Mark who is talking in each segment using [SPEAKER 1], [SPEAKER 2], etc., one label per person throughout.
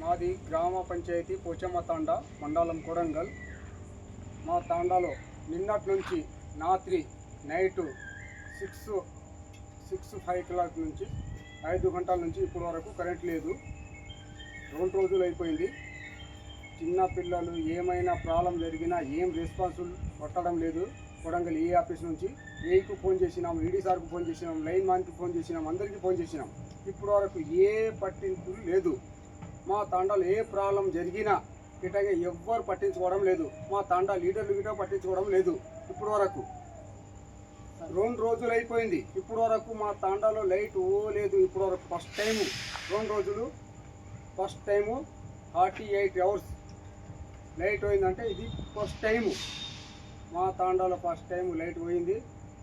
[SPEAKER 1] మాది గ్రామ పంచాయతీ పోచమ్మ తాండా మండలం కొడంగల్. మా తాండాలో నిన్నటి నుంచి రాత్రి night six six five clock నుంచి ఐదు గంటల నుంచి ఇప్పటి వరకు కరెంట్ లేదు. రెండు రోజులు అయిపోయింది. చిన్న పిల్లలు ఏమైనా ప్రాబ్లం జరిగినా ఏం రెస్పాన్సిబుల్ పట్టడం లేదు. కొడంగల్ ఏ ఆఫీస్ నుంచి? ఏకు ఫోన్ చేసినాం ఈడీ సార్కు ఫోన్ చేసినాం లైన్ మ్యాన్కి ఫోన్ చేసినాం అందరికీ ఫోన్ చేసినాం. ఇప్పటి వరకు ఏ పట్టింపు లేదు. మా తండాలు ఏ ప్రాబ్లం జరిగినా ఇట్లాగే ఎవ్వరు పట్టించుకోవడం లేదు. మా తండా లీడర్లు గిట్ట పట్టించుకోవడం లేదు ఇప్పటి వరకు రెండు రోజులు అయిపోయింది. ఇప్పటి వరకు మా తాండాలో లైట్ ఓ లేదు ఇప్పటి వరకు ఫస్ట్ టైము. రెండు రోజులు first time forty eight hours light పోయిందంటే ఇది ఫస్ట్ టైము. మా తాండాలో ఫస్ట్ టైం లైట్ పోయింది.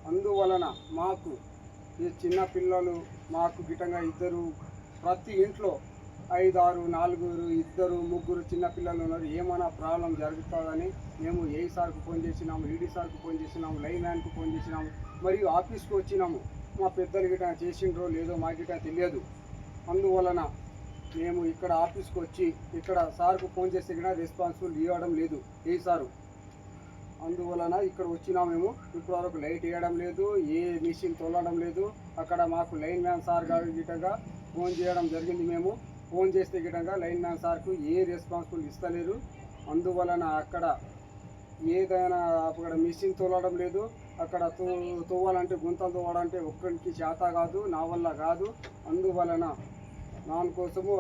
[SPEAKER 1] అందువలన మాకు ఈ చిన్న పిల్లలు మాకు గిటంగా ఇద్దరు ప్రతి ఇంట్లో ఐదు ఆరు నాలుగురు ఇద్దరు ముగ్గురు చిన్నపిల్లలు ఉన్నారు. ఏమైనా ప్రాబ్లం జరుగుతుందని మేము ఏ సార్కు ఫోన్ చేసినాము ఈడీ సార్కు ఫోన్ చేసినాము లైన్ మ్యాన్కు ఫోన్ చేసినాము మరియు ఆఫీస్కి వచ్చినాము. మా పెద్దలు గిట చేసిండ్రో లేదో మా గిట తెలియదు. అందువలన మేము ఇక్కడ ఆఫీస్కి వచ్చి ఇక్కడ సార్కు ఫోన్ చేస్తే కూడా రెస్పాన్సిబుల్ ఇవ్వడం లేదు ఏ సారు. అందువలన ఇక్కడ వచ్చినా మేము ఇప్పుడు వరకు లైట్ వేయడం లేదు ఏ మిషన్ తోలడం లేదు. అక్కడ మాకు లైన్ మ్యాన్ సార్ గారు గిటగా ఫోన్ చేయడం జరిగింది మేము. ఫోన్ చేస్తే గిటంగా లైన్ మ్యాన్ సార్కు ఏ రెస్పాన్సిబుల్ ఇస్తలేరు. అందువలన అక్కడ ఏదైనా అక్కడ మిషన్ తోలడం లేదు. అక్కడ తో తోవాలంటే గుంతలు తోవాలంటే ఒక్కరికి చేత కాదు నా వల్ల కాదు. అందువలన దానికోసము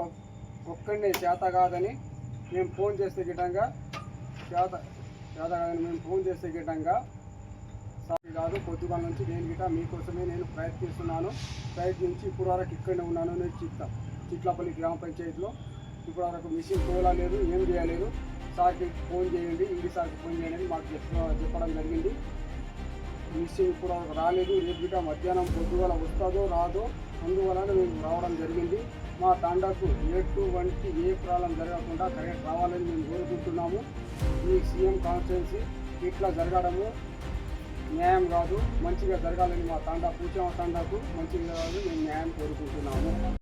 [SPEAKER 1] ఒక్కడినే చేత కాదని మేము ఫోన్ చేస్తే గిటంగా చేత చేత కాదని మేము ఫోన్ చేస్తే గిటంగా సారీ కాదు పొద్దుగాల నుంచి నేను గిట మీకోసమే నేను ప్రయత్నిస్తున్నాను. ప్రయత్నించి ఇప్పుడు వరకు ఇక్కడనే ఉన్నాను నేను చెప్తాను తిట్లపల్లి గ్రామ పంచాయతీలో ఇప్పుడు వరకు మిషన్ తోలలేదు ఏం చేయలేదు. సార్కి ఫోన్ చేయండి ఇంటి సార్కి ఫోన్ చేయండి మాకు చెప్పడం జరిగింది. మిషన్ ఇప్పుడు వరకు రాలేదు రేపు మధ్యాహ్నం పొద్దుగల వస్తుందో రాదో అందువలన మేము రావడం జరిగింది. మా తాండాకు ఎటువంటి ఏ ప్రాబ్లం జరగకుండా కరెక్ట్ రావాలని మేము కోరుకుంటున్నాము. ఈ సీఎం కాన్స్టిట్యున్సీ ఇట్లా జరగడము న్యాయం కాదు మంచిగా జరగాలని మా తాండా పూచా తాండాకు మంచిగా జరగాలని మేము న్యాయం కోరుకుంటున్నాము.